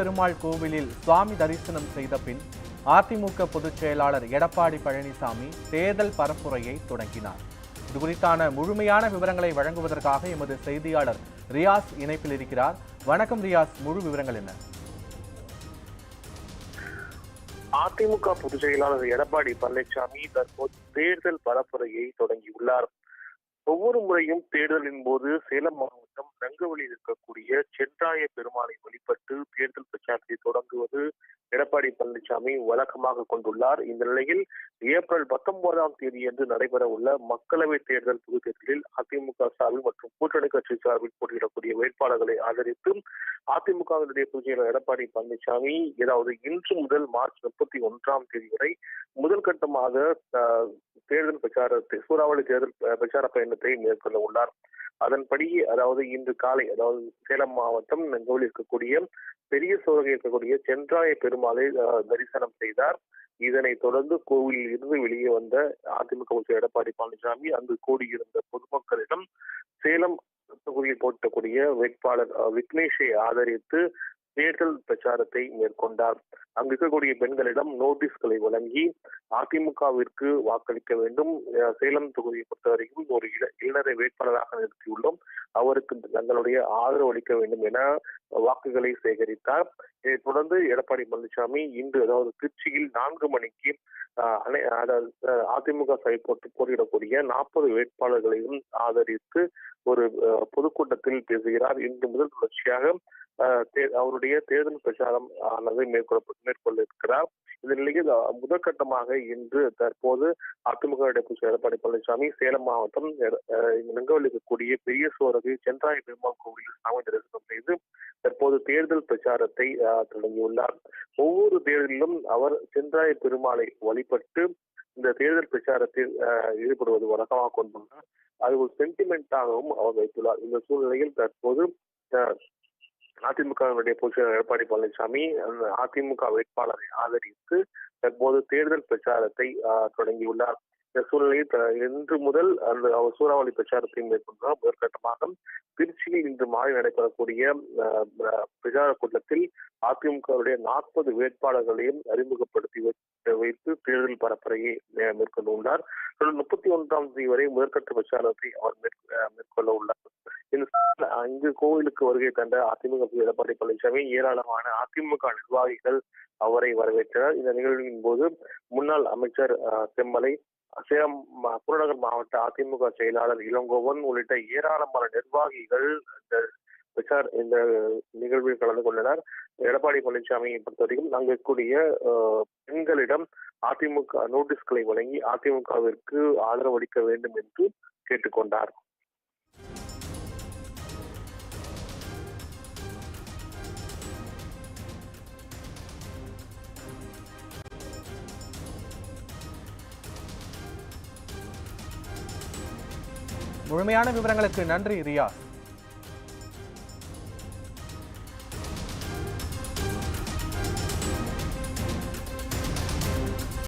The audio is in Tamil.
பெருமாள் கோவிலில் சுவாமி தரிசனம் செய்த பின் அதிமுக பொதுச் செயலாளர் எடப்பாடி பழனிசாமி தேர்தல் பரப்புரையை தொடங்கினார். இது குறித்தான முழுமையான விவரங்களை வழங்குவதற்காக எமது செய்தியாளர் ரியாஸ் இணைப்பில் இருக்கிறார். வணக்கம் ரியாஸ் முழு விவரங்கள் என்ன? அதிமுக பொதுச் செயலாளர் எடப்பாடி பழனிசாமி தற்போது தேர்தல் பரப்புரையை தொடங்கியுள்ளார். ஒவ்வொரு முறையும் தேர்தலின் போது சேலம் மாவட்டம் ரங்கவழி இருக்கக்கூடிய சென்றாய பெருமாளை வழிபட்டு தேர்தல் பிரச்சாரத்தை தொடங்குவது எடப்பாடி பழனிசாமி வழக்கமாக கொண்டுள்ளார். இந்த நிலையில் ஏப்ரல் பத்தொன்பதாம் தேதியன்று நடைபெற உள்ள மக்களவைத் தேர்தல் பொதுத் தேர்தலில் அதிமுக சார்பில் மற்றும் கூட்டணி கட்சி சார்பில் போட்டியிடக்கூடிய வேட்பாளர்களை ஆதரித்து அதிமுகவினுடைய பொதுச் எடப்பாடி பழனிசாமி ஏதாவது இன்று முதல் மார்ச் முப்பத்தி ஒன்றாம் தேதி வரை முதல் கட்டமாக தேர்தல் பிரச்சாரத்தை சூறாவளி தேர்தல் பிரச்சார பயணத்தை மேற்கொள்ள உள்ளார். அதன்படி அதாவது இன்று காலை அதாவது சேலம் மாவட்டம் நெங்கோவில் இருக்கக்கூடிய பெரிய சோழகை இருக்கக்கூடிய சென்றாய பெருமாளை அஹ், தரிசனம் செய்தார். இதனை தொடர்ந்து கோவிலில் இருந்து வெளியே வந்த அதிமுக முதல்வர் எடப்பாடி பழனிசாமி அங்கு கூடியிருந்த பொதுமக்களிடம் சேலம் தொகுதியில் போட்டக்கூடிய வேட்பாளர் விக்னேஷை ஆதரித்து தேர்தல் பிரச்சாரத்தை மேற்கொண்டார். அங்கு இருக்கக்கூடிய பெண்களிடம் நோட்டீஸ்களை வழங்கி அதிமுகவிற்கு வாக்களிக்க வேண்டும். அஹ், சேலம் தொகுதியை பொறுத்தவரைக்கும் ஒரு இளநிலை இளைஞரை வேட்பாளராக நிறுத்தியுள்ளோம். அவருக்கு தங்களுடைய ஆதரவு அளிக்க வேண்டும் என வாக்குகளை சேகரித்தார். இதைத் தொடர்ந்து எடப்பாடி பழனிசாமி இன்று அதாவது திருச்சியில் நான்கு மணிக்கு அனை- அதாவது அஹ், அதிமுக சார்பில் போட்டு போட்டியிடக்கூடிய நாற்பது வேட்பாளர்களையும் ஆதரித்து ஒரு பொதுக்கூட்டத்தில் பேசுகிறார். இன்று முதல் தொடர்ச்சியாக அஹ், அவருடைய தேர்தல் பிரச்சாரம் ஆனது மேற்கொள்ள மேற்கொள்ள இருக்கிறார் இந்த நிலையில் முதற்கட்டமாக இன்று தற்போது அதிமுக பொதுச் எடப்பாடி பழனிசாமி சேலம் மாவட்டம் எட- இருக்கக்கூடிய பெரிய சோரகு சென்றாய பெருமாள் கோவிலில் சாமி தரிசனம் செய்து தற்போது தேர்தல் பிரச்சாரத்தை தொடங்கியுள்ளார். ஒவ்வொரு தேர்தலிலும் அவர் சென்றாய பெருமாளை வழிபட்டு இந்த தேர்தல் பிரச்சாரத்தில் ஈடுபடுவது வழக்கமாக கொண்டுள்ளார். அது ஒரு சென்டிமெண்டாகவும் அவர் வைத்துள்ளார். இந்த சூழ்நிலையில் தற்போது அதிமுகவினுடைய பொதுச்செயலர் எடப்பாடி பழனிசாமி அதிமுக வேட்பாளரை ஆதரித்து தற்போது தேர்தல் பிரச்சாரத்தை தொடங்கியுள்ளார். இந்த சூழ்நிலையில் இன்று முதல் அந்த அவர் சூறாவளி பிரச்சாரத்தை மேற்கொண்டார் முதற்கட்டமாக திருச்சியில் இன்று மாலை நடைபெறக்கூடிய பிரச்சார கூட்டத்தில் அதிமுகவுடைய நாற்பது வேட்பாளர்களையும் அறிமுகப்படுத்தி வைத்து தேர்தல் பரப்புரையை மேற்கொண்டு உள்ளார். முப்பத்தி ஒன்றாம் தேதி வரை முதற்கட்ட பிரச்சாரத்தை அவர் மேற்கொள்ள உள்ளார். இந்த அங்கு கோவிலுக்கு வருகை தந்த அதிமுக எடப்பாடி பழனிசாமி ஏராளமான அதிமுக நிர்வாகிகள் அவரை வரவேற்றனர். இந்த நிகழ்வின் போது முன்னாள் அமைச்சர் அஹ், செம்மலை சேலம் மா- புறநகர் மாவட்ட அதிமுக செயலாளர் இளங்கோவன் உள்ளிட்ட ஏராளமான நிர்வாகிகள் இந்த விசார் இந்த நிகழ்வில் கலந்து கொண்டனர். எடப்பாடி பழனிசாமியை பொறுத்தவரைக்கும் அங்கு இருக்கக்கூடிய பெண்களிடம் அதிமுக நோட்டீஸ்களை வழங்கி அதிமுகவிற்கு ஆதரவு அளிக்க வேண்டும் என்று கேட்டுக்கொண்டார். முழுமையான விவரங்களுக்கு நன்றி ரியா.